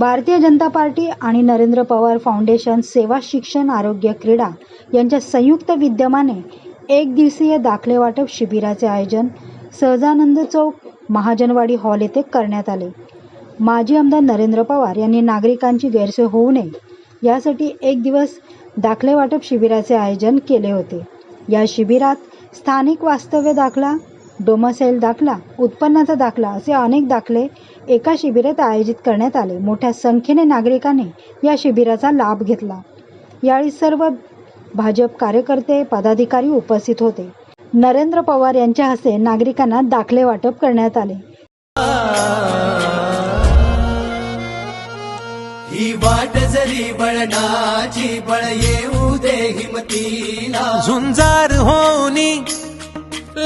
Bharatiya Janata party आणि Narendra Pawar foundation सेवा शिक्षण आरोग्य क्रीडा यांच्या संयुक्त विद्यमाने एक दिवसीय दाखले वाटप शिबिराचे आयोजन सहजानंद चौक महाजनवाडी हॉल येथे करण्यात आले. माजी आमदार नरेंद्र पवार यांनी नागरिकांची गैरसोय होऊ नये यासाठी एक दिवस दाखले वाटप शिबिराचे आयोजन केले होते. या शिबिरात स्थानिक वास्तव्य दाखला डोमसाईल दाखला उत्पन्नाचा दाखला असे अनेक दाखले एका शिबिरात आयोजित करण्यात आले. मोठ्या संख्येने नागरिकांनी या शिबिराचा लाभ घेतला. यावेळी सर्व भाजप कार्यकर्ते पदाधिकारी उपस्थित होते. नरेंद्र पवार यांच्या हस्ते नागरिकांना दाखले वाटप करण्यात आले. ही वाट जरी बळणाची बळ येऊ दे हिमतीला. झुंजार होनी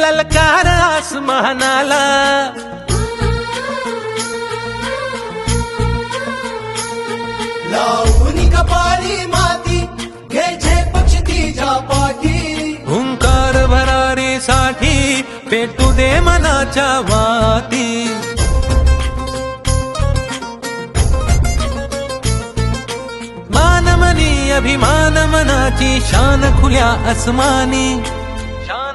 ललकार आसमानाला. लावून कपाळी माती पक्ष तिच्या पाठी. हुंकार भरारीसाठी पेटू दे मनाच्या वाती. मानमनी अभिमान मनाची शान खुल्या अस्मानी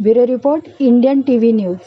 Bureau Report, Indian TV News.